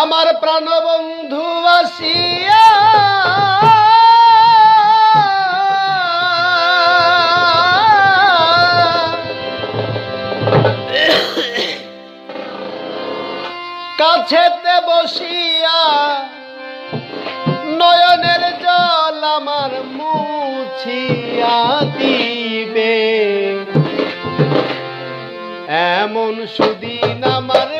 আমার প্রাণবন্ধু আসিয়া কাছেতে বসিয়া নয়নের জল আমার মুছিয়া দিবে। এমন সুদিন আমার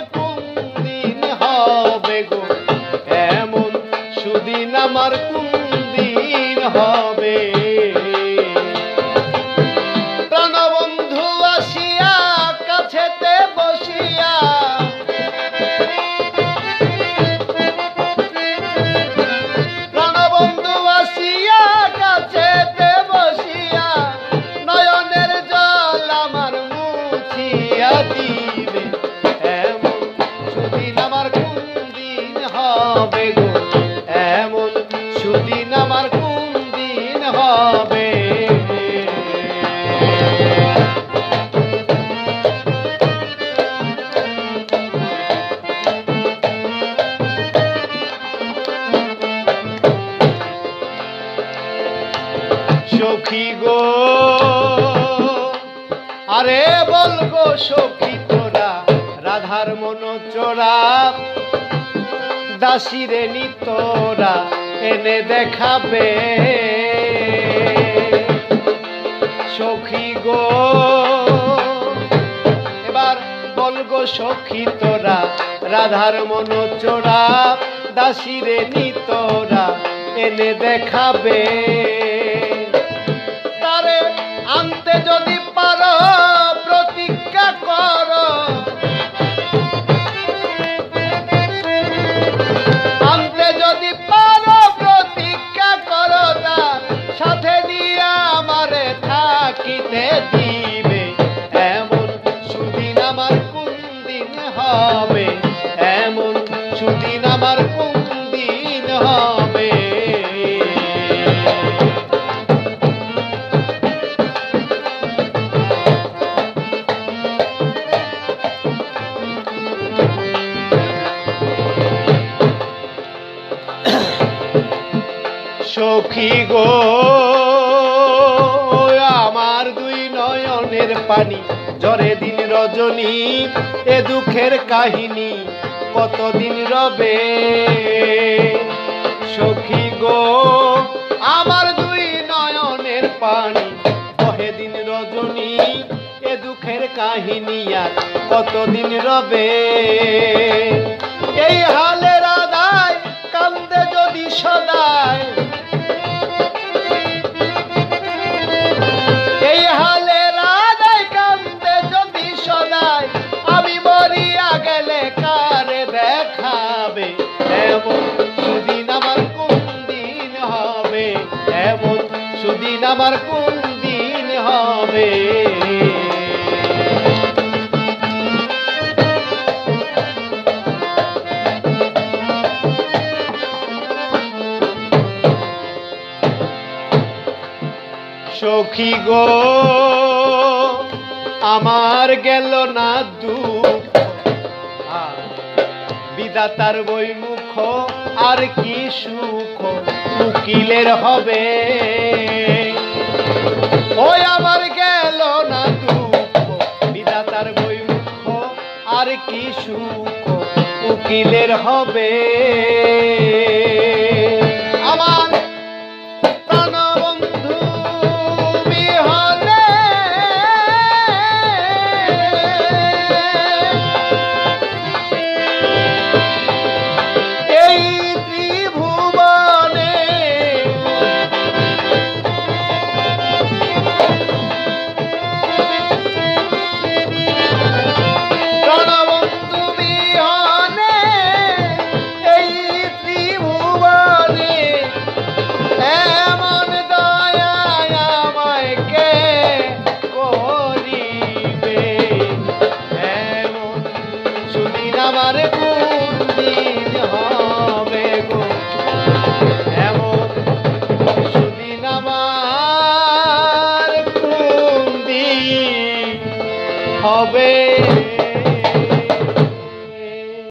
হবে প্রাণবন্ধু আসিয়া কাছেতে বসিয়া প্রাণবন্ধু আসিয়া কাছেতে বসিয়া নয়নের জল আমার মুছিয়া দিবে। এমন সুদিন আমার কোন দিন হবে গো? সুদিন সখী গো। আরে বল সখী তোরা, রাধার মন চোরা। দাসিরে নি তোরা, এনে দেখাবে। সখী গো, এবার বল গো সখী তোরা, রাধার মন চোরা দাসিরে নি তোরা, এনে দেখাবে। হবে এমন সুদিন আমার কোন দিন হবে? সখী গো নয়নের পানি জরে দিন রজনী, এ দুঃখের কাহিনী কতদিন রবে? সখী গো, আমার দুই নয়নের পানি বহে দিন রজনী, এ দুঃখের কাহিনী আর কতদিন রবে? এই হালে কোন দিন হবে? আমার কোন দিন হবে? সখী গো আমার গেল না দুঃখ আর বিদাতার বই মুখ, আর কি সুখ? উকিলের হবে। ওই আমার গেল না দুঃখ। বিদাতার বই মুখ, আর কি সুখ? উকিলের হবে। হবে